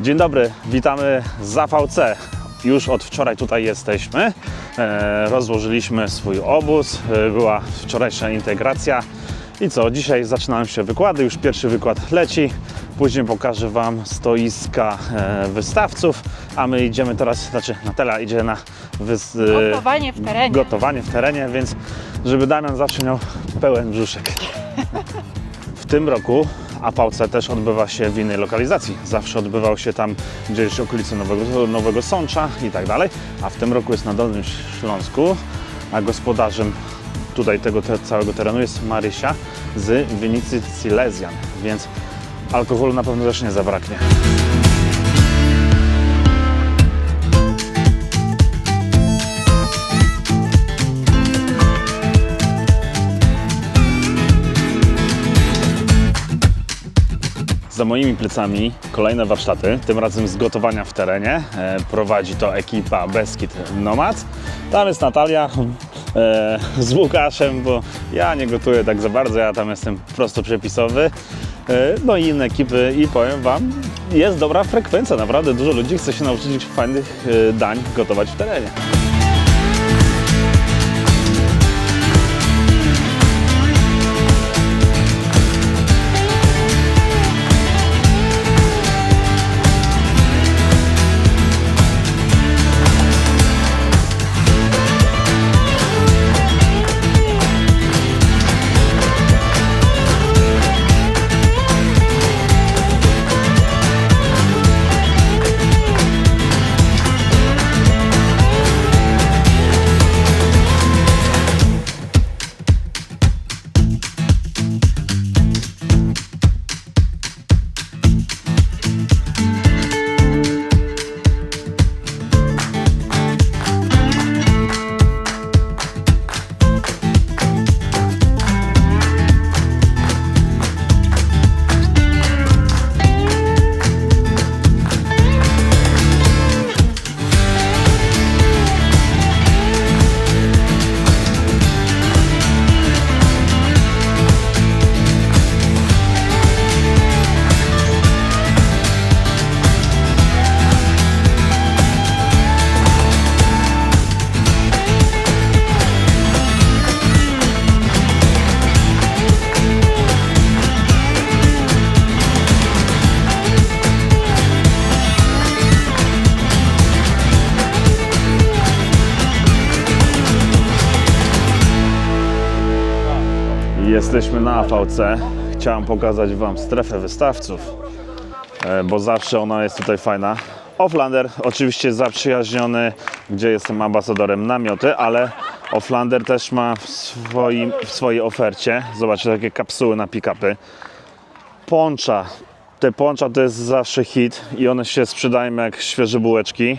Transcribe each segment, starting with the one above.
Dzień dobry, witamy z AVC. Już od wczoraj tutaj jesteśmy. E, rozłożyliśmy swój obóz, e, była wczorajsza integracja. I co, dzisiaj zaczynają się wykłady, już pierwszy wykład leci. Później pokażę Wam stoiska e, wystawców, a my idziemy teraz, znaczy Natala idzie na wys, Gotowanie w terenie. gotowanie w terenie, więc żeby Damian zawsze miał pełen brzuszek. W tym roku APC też odbywa się w innej lokalizacji. Zawsze odbywał się tam gdzieś w okolicy Nowego, Nowego Sącza i tak dalej, a w tym roku jest na Dolnym Śląsku, a gospodarzem tutaj tego te, całego terenu jest Marysia z Winicy Silesian, więc alkoholu na pewno też nie zabraknie. Za moimi plecami kolejne warsztaty, tym razem z gotowania w terenie. E, prowadzi to ekipa Beskid Nomad. Tam jest Natalia e, z Łukaszem, bo ja nie gotuję tak za bardzo, ja tam jestem prosto przepisowy. E, no i inne ekipy i powiem Wam, jest dobra frekwencja, naprawdę dużo ludzi chce się nauczyć fajnych dań gotować w terenie. Jesteśmy na AVC. Chciałem pokazać Wam strefę wystawców, e, bo zawsze ona jest tutaj fajna. Offlander oczywiście zaprzyjaźniony, gdzie jestem ambasadorem namioty, ale Offlander też ma w, swoim, w swojej ofercie, zobaczcie, takie kapsuły na pick-upy. Poncza. Te poncza to jest zawsze hit i one się sprzedają jak świeże bułeczki.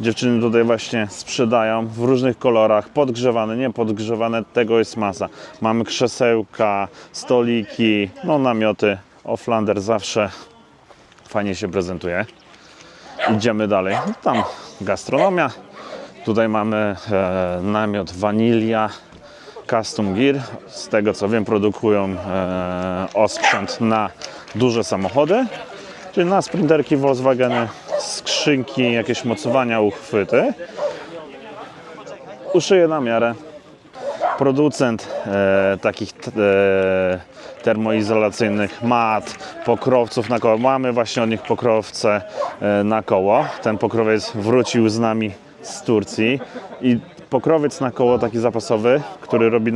Dziewczyny tutaj właśnie sprzedają w różnych kolorach, podgrzewane, nie podgrzewane, tego jest masa. Mamy krzesełka, stoliki, no namioty. Offlander zawsze fajnie się prezentuje. Idziemy dalej. No, Tam gastronomia. Tutaj mamy e, namiot Vanilia Custom Gear. Z tego co wiem produkują e, osprzęt na duże samochody. Czyli na sprinterki, Volkswageny, skrzynki, jakieś mocowania, uchwyty. Uszyję na miarę. Producent e, takich e, termoizolacyjnych mat, pokrowców na koło. Mamy właśnie od nich pokrowce e, na koło. Ten pokrowiec wrócił z nami z Turcji i pokrowiec na koło taki zapasowy, który robi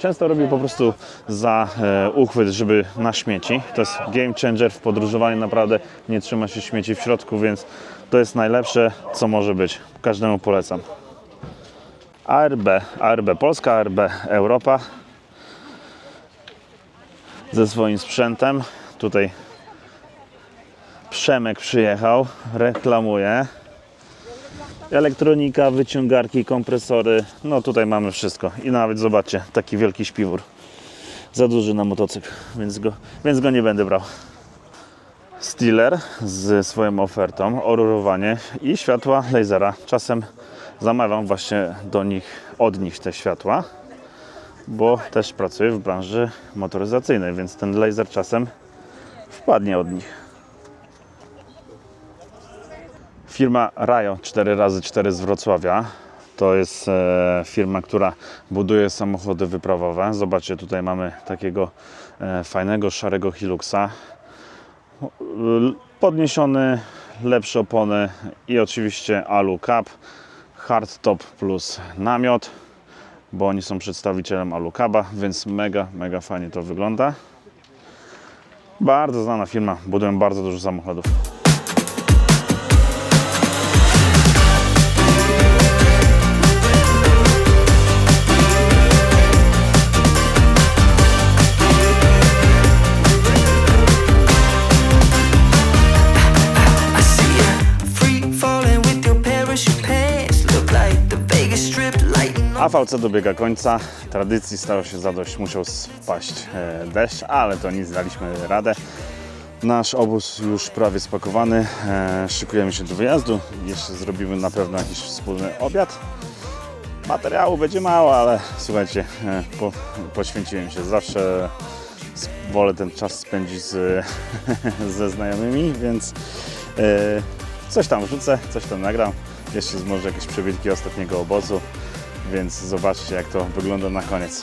często robi po prostu za e, uchwyt, żeby na śmieci. To jest game changer w podróżowaniu, naprawdę nie trzyma się śmieci w środku, więc to jest najlepsze, co może być. Każdemu polecam. ARB, ARB Polska, ARB Europa ze swoim sprzętem. Tutaj Przemek przyjechał, reklamuje. Elektronika, wyciągarki, kompresory. No tutaj mamy wszystko. I nawet zobaczcie, taki wielki śpiwór. Za duży na motocykl, więc go, więc go nie będę brał. Steeler z swoją ofertą, orurowanie i światła lasera. Czasem zamawiam właśnie do nich, od nich te światła, bo też pracuję w branży motoryzacyjnej, więc ten laser czasem wpadnie od nich. Firma Rajo 4x4 z Wrocławia. To jest e, firma, która buduje samochody wyprawowe. Zobaczcie, tutaj mamy takiego e, fajnego szarego Hiluxa. Podniesiony, lepsze opony i oczywiście Alu Cup, hardtop plus namiot, bo oni są przedstawicielem Alu Cupa, więc mega, mega fajnie to wygląda. Bardzo znana firma, budują bardzo dużo samochodów. AVC dobiega końca. Tradycji stało się zadość, musiał spaść e, deszcz, ale to nic, daliśmy radę. Nasz obóz już prawie spakowany. E, szykujemy się do wyjazdu. Jeszcze zrobimy na pewno jakiś wspólny obiad. Materiału będzie mało, ale słuchajcie, e, po, poświęciłem się. Zawsze wolę ten czas spędzić z, ze znajomymi, więc coś tam wrzucę, coś tam nagram. Jeszcze może jakieś przebitki ostatniego obozu, więc zobaczcie jak to wygląda na koniec.